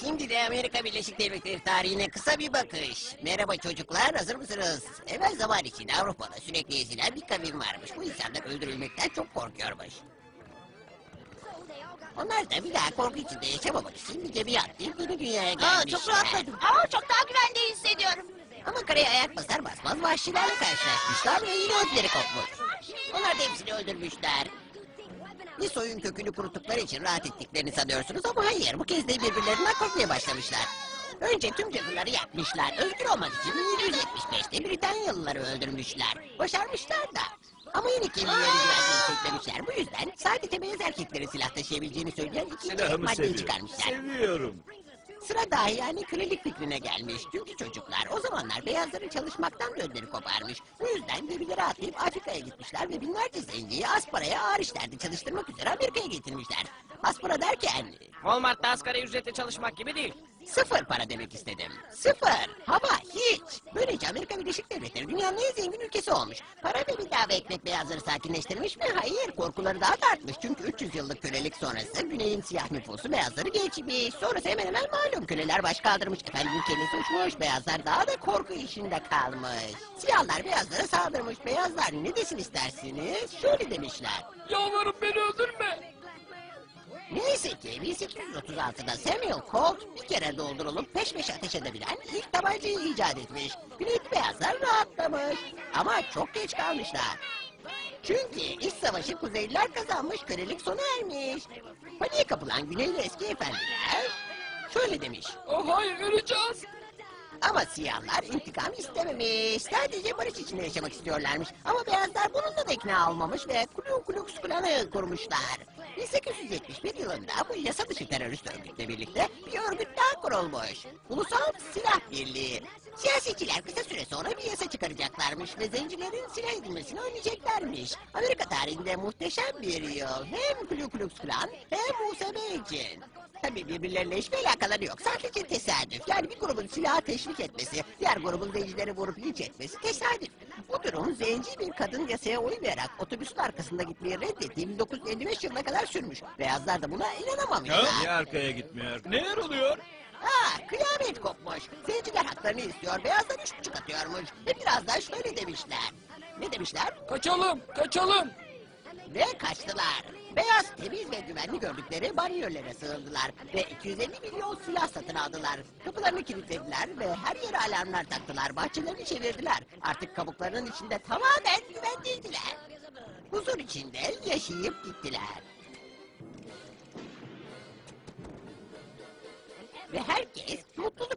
Şimdi de Amerika Birleşik Devletleri tarihine kısa bir bakış. Merhaba çocuklar, hazır mısınız? Evvel zaman için Avrupa'da sürekli ezilen bir kavim varmış. Bu insanlar öldürülmekten çok korkuyormuş. Onlar da bir daha korku içinde yaşamamak için bir gemiye atlayıp yeni dünyaya Aa, gelmişler. çok rahatladım. Aa, çok daha güvende hissediyorum. Ama karaya ayak basar basmaz vahşilerle karşılaşmışlar ve yine ödleri kopmuş. Onlar da hepsini öldürmüşler. Bir soyun kökünü kuruttukları için rahat ettiklerini sanıyorsunuz ama hayır bu kez de birbirlerinden korkmaya başlamışlar. Önce tüm cadıları yakmışlar. Özgür olmak için 1775'te Britanyalıları öldürmüşler. Başarmışlar da. Ama yine kendileri güvenliğini çekmemişler. Bu yüzden sadece beyaz erkeklerin silah taşıyabileceğini söyleyen ikinci Silahımı maddeyi seviyorum. çıkarmışlar. Seviyorum. Sıra dahi yani kölelik fikrine gelmiş. Çünkü çocuklar o zamanlar beyazların çalışmaktan da ödleri koparmış. Bu yüzden gemilere atlayıp Afrika'ya gitmişler ve binlerce zenciyi Aspara'ya ağır işlerde çalıştırmak üzere Amerika'ya getirmişler. Aspara derken Walmart'ta asgari ücretle çalışmak gibi değil. Sıfır para demek istedim. Sıfır. Hava hiç. Böylece Amerika Birleşik Devletleri dünyanın en zengin ülkesi olmuş. Para ve bedava ekmek beyazları sakinleştirmiş mi? Hayır. Korkuları daha da artmış. Çünkü 300 yıllık kölelik sonrası güneyin siyah nüfusu beyazları geçmiş. Sonrası hemen hemen malum köleler baş kaldırmış. Efendim ülkeniz uçmuş. Beyazlar daha da korku işinde kalmış. Siyahlar beyazlara saldırmış. Beyazlar ne desin istersiniz? Şöyle demişler. Yalvarırım beni öldürme. Neyse ki 1836'da Samuel Colt bir kere doldurulup peş peşe ateş edebilen ilk tabancayı icat etmiş. Güneyli beyazlar rahatlamış ama çok geç kalmışlar. Çünkü iç savaşı Kuzeyliler kazanmış, kölelik sona ermiş. Paniğe kapılan Güneyli eski efendiler şöyle demiş. Oh hayır öleceğiz. Ama siyahlar intikam istememiş. Sadece barış içinde yaşamak istiyorlarmış. Ama beyazlar bununla da ikna olmamış ve Ku Klux Klan'ı kurmuşlar. 1871 yılında bu yasa dışı terörist örgütle birlikte bir örgüt daha kurulmuş. Ulusal Silah Birliği. Siyasetçiler kısa süre sonra bir yasa çıkaracaklarmış ve zencilerin silah edilmesini önleyeceklermiş. Amerika tarihinde muhteşem bir yıl. Hem Ku Klux Klan hem USB için. Tabii birbirleriyle hiçbir alakaları yok. Sadece tesadüf. Yani bir grubun silahı teşvik etmesi, diğer grubun zencileri vurup linç etmesi tesadüf. Bu durum zenci bir kadın yasaya uymayarak otobüsün arkasında gitmeyi reddettiği 1955 yılına kadar sürmüş. Beyazlar da buna inanamamışlar. Niye arkaya gitmiyor? Neler oluyor? Ha, kıyamet kopmuş. Zenciler haklarını istiyor, beyazlar üç buçuk atıyormuş. Ve birazdan şöyle demişler. Ne demişler? Kaçalım kaçalım. Ve kaçtılar. Beyaz, temiz ve güvenli gördükleri banyolere sığındılar. Ve 250 milyon silah satın aldılar. Kapılarını kilitlediler ve her yere alarmlar taktılar. Bahçelerini çevirdiler. Artık kabuklarının içinde tamamen güvendeydiler. Huzur içinde yaşayıp gittiler. Ve herkes mutlu